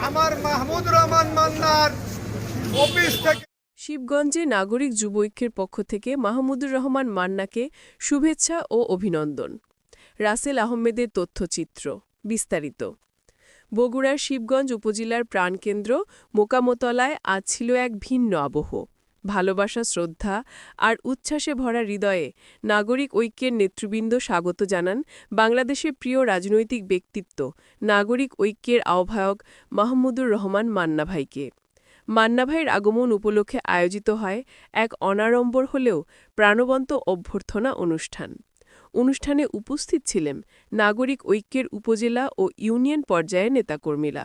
Sir Mahmud Rahman মান্নার office থেকে শিবগঞ্জে নাগরিক যুব ঐক্যের পক্ষ থেকে মাহমুদুর রহমান মান্নাকে শুভেচ্ছা ও অভিনন্দন। রাসেল আহমেদের তথ্যচিত্র, বিস্তারিত। বগুড়ার শিবগঞ্জ উপজেলার প্রাণকেন্দ্র মোকামতলায় আজ ছিল এক ভিন্ন আবহ। ভালোবাসা, শ্রদ্ধা আর উচ্ছ্বাসে ভরা হৃদয়ে নাগরিক ঐক্যের নেতৃবৃন্দ স্বাগত জানান বাংলাদেশের প্রিয় রাজনৈতিক ব্যক্তিত্ব, নাগরিক ঐক্যের আহ্বায়ক মাহমুদুর রহমান মান্না ভাইকে। মান্না ভাইয়ের আগমন উপলক্ষে আয়োজিত হয় এক অনাড়ম্বর হলেও প্রাণবন্ত অভ্যর্থনা অনুষ্ঠান। অনুষ্ঠানে উপস্থিত ছিলেন নাগরিক ঐক্যের উপজেলা ও ইউনিয়ন পর্যায়ের নেতাকর্মীরা।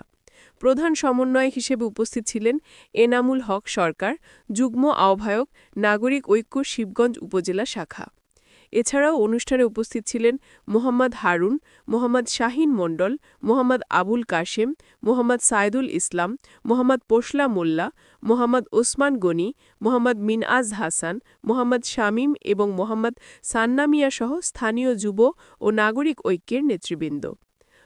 প্রধান সমন্বয় হিসেবে উপস্থিত ছিলেন এনামুল হক সরকার, যুগ্ম আহ্বায়ক, নাগরিক ঐক্য শিবগঞ্জ উপজেলা শাখা। এছাড়াও অনুষ্ঠানে উপস্থিত ছিলেন মোহাম্মদ হারুন, মোহাম্মদ শাহিন মণ্ডল, মোহাম্মদ আবুল কাশেম, মোহাম্মদ সাইদুল ইসলাম, মোহাম্মদ পোশলা মোল্লা, মোহাম্মদ ওসমান গনি, মোহাম্মদ মিনআজ হাসান, মোহাম্মদ শামীম এবং মোহাম্মদ সান্নামিয়া সহ স্থানীয় যুব ও নাগরিক ঐক্যের নেতৃবৃন্দ।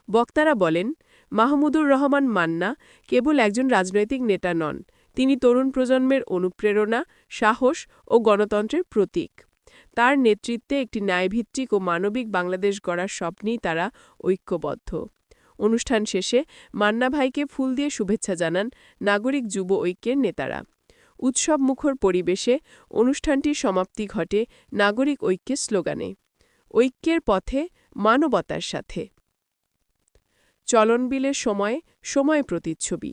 বক্তারা বলেন মাহমুদুর রহমান মান্না কেবল একজন রাজনৈতিক নেতা নন, তিনি তরুণ প্রজন্মের অনুপ্রেরণা, সাহস ও গণতন্ত্রের প্রতীক। তার নেতৃত্বে একটি ন্যায়ভিত্তিক ও মানবিক বাংলাদেশ গড়ার স্বপ্নেই তারা ঐক্যবদ্ধ। অনুষ্ঠান শেষে মান্না ভাইকে ফুল দিয়ে শুভেচ্ছা জানান নাগরিক যুব ঐক্যের নেতারা। উৎসব মুখর পরিবেশে অনুষ্ঠানটির সমাপ্তি ঘটে নাগরিক ঐক্যের স্লোগানে। ঐক্যের পথে মানবতার সাথে। চলনবিলের সময় সময় প্রতিচ্ছবি।